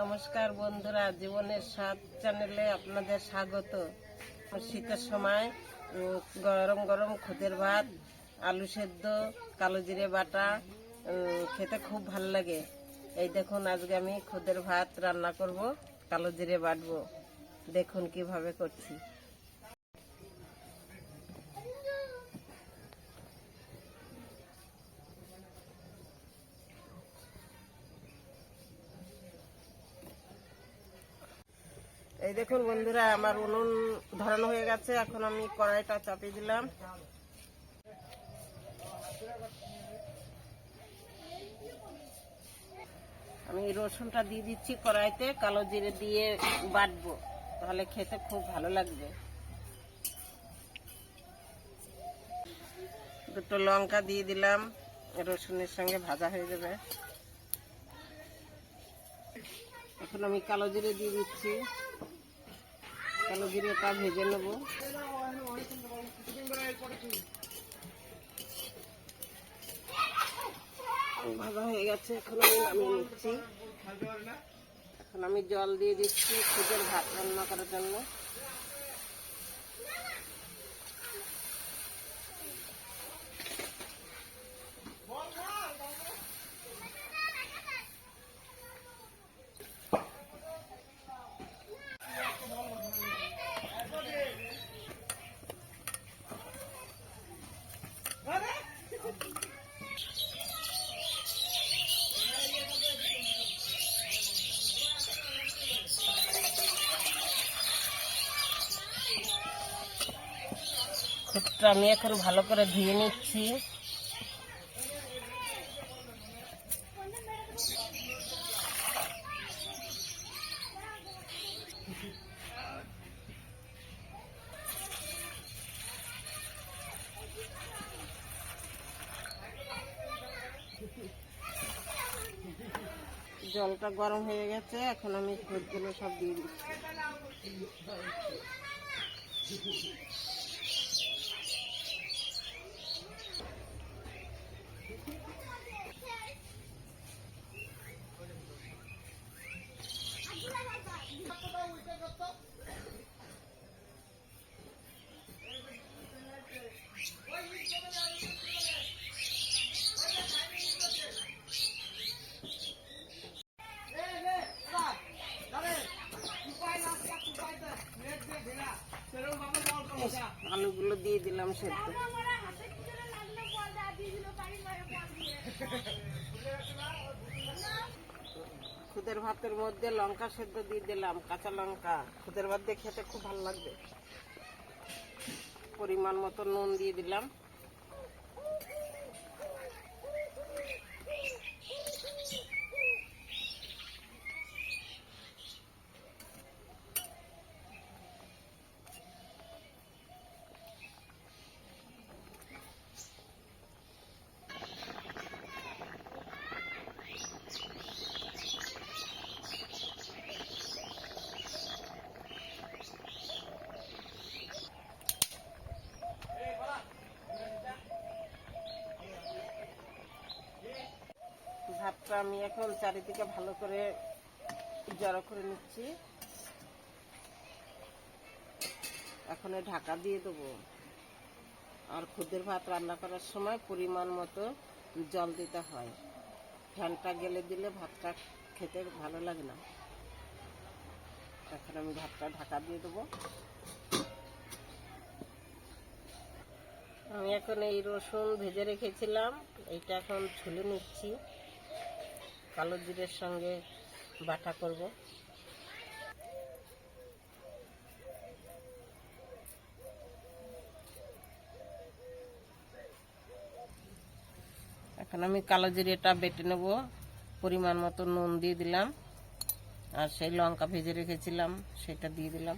নমস্কার বন্ধুরা, জীবনের স্বাদ চ্যানেলে আপনাদের স্বাগত। শীতের সময় গরম গরম খুদের ভাত, আলু সেদ্ধ, কালো জিরে বাটা খেতে খুব ভালো লাগে। এই দেখুন, আজকে আমি খুদের ভাত রান্না করব, কালো জিরে বাটবো। দেখুন কীভাবে করছি। এই দেখুন বন্ধুরা, আমার উনুন ধরানো হয়ে গেছে। এখন আমি কড়াইটা চাপিয়ে দিলাম। আমি রসুনটা দিয়ে দিচ্ছি কড়াইতে, কালো জিরে দিয়ে বাটবো। তাহলে খেতে খুব ভালো লাগবে। দুটো লঙ্কা দিয়ে দিলাম। রসুনের সঙ্গে ভাজা হয়ে যাবে। এখন আমি কালো জিরে দিয়ে দিচ্ছি। কালো জিরেটা ভেজে নেব। ভাজা হয়ে গেছে, এখন আমি নিচ্ছি। এখন আমি জল দিয়ে দিচ্ছি খুদের ভাত রান্না করার জন্য। আমি এখন ভালো করে ধুয়ে নিচ্ছি। জলটা গরম হয়ে গেছে, এখন আমি খুদগুলো সব দিয়ে দিচ্ছি। আলুগুলো দিয়ে দিলাম সেদ্ধ। খুদের ভাতের মধ্যে লঙ্কা সেদ্ধ দিয়ে দিলাম, কাঁচা লঙ্কা। খুদের ভাত দিয়ে খেতে খুব ভালো লাগবে। পরিমাণ মতো নুন দিয়ে দিলাম। ভাতটা আমি এখন চারিদিকে ভালো করে জড়ো করে নিচ্ছি। এখন ঢাকা দিয়ে দেবো। আর খুদের ভাত রান্না করার সময় পরিমাণ মতো জল দিতে হয়। ফ্যানটা গেলে দিলে ভাতটা খেতে ভালো লাগে না। এখন আমি ভাতটা ঢাকা দিয়ে দেবো। আমি এখন এই রসুন ভেজে রেখেছিলাম। এইটা এখন ছুলে নিচ্ছি। কালো জিরের সঙ্গে বাটা করব। এখন আমি কালো জিরেটা বেটে নেব। পরিমাণ মতো নুন দিয়ে দিলাম। আর সেই লঙ্কা ভেজে রেখেছিলাম, সেটা দিয়ে দিলাম।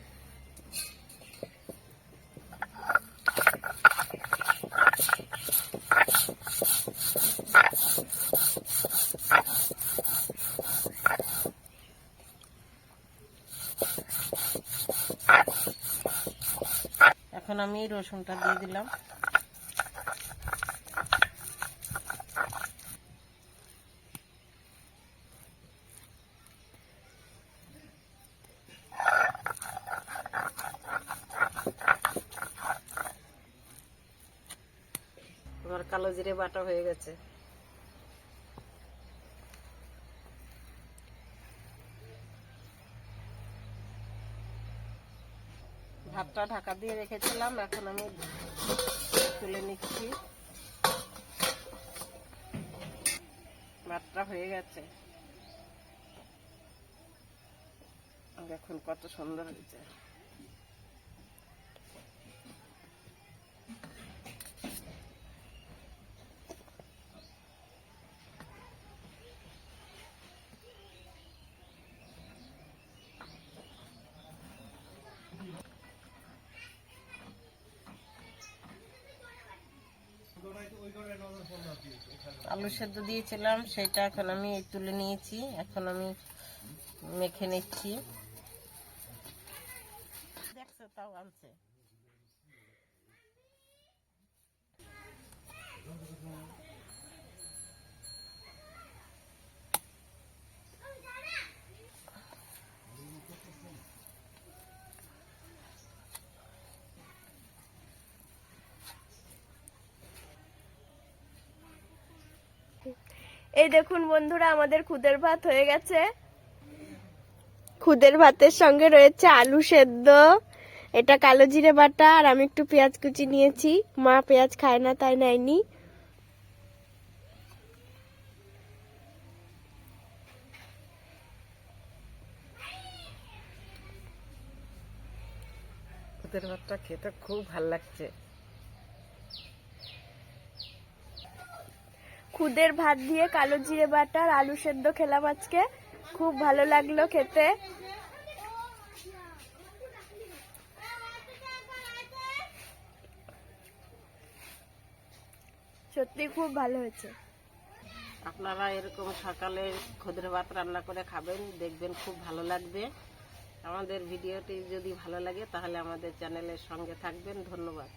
আমি রসুনটা দিয়ে দিলাম। কালো জিরে বাটা হয়ে গেছে। ভাতটা ঢাকা দিয়ে রেখেছিলাম, এখন আমি তুলে নিচ্ছি। ভাতটা হয়ে গেছে। দেখুন কত সুন্দর হয়েছে। আলু সেদ্ধ দিয়েছিলাম, সেটা এখন আমি তুলে নিয়েছি। এখন আমি মেখে নিচ্ছি। দেখছ, তাও আনছে। এই দেখুন বন্ধুরা, আমাদের খুদের ভাত হয়ে গেছে। খুদের ভাতের সঙ্গে রয়েছে আলু সেদ্ধ। এটা কালো জিরে বাটা, আর আমি একটু পেঁয়াজ কুচি নিয়েছি। মা পেঁয়াজ খায় না, তাই নেয়নি। ওদের ভাতটা খেতে খুব ভালো লাগছে। খুদের ভাত দিয়ে কালো জিরে বাটা আর আলু সেদ্ধ খেলাম আজকে খুব ভালো লাগল খেতে। সত্যি খুব ভালো হয়েছে। আপনারা এরকম সকালে খুদের ভাত রান্না করে খাবেন, দেখবেন খুব ভালো লাগবে। আমাদের ভিডিওটি যদি ভালো লাগে, তাহলে আমাদের চ্যানেলের সঙ্গে থাকবেন। ধন্যবাদ।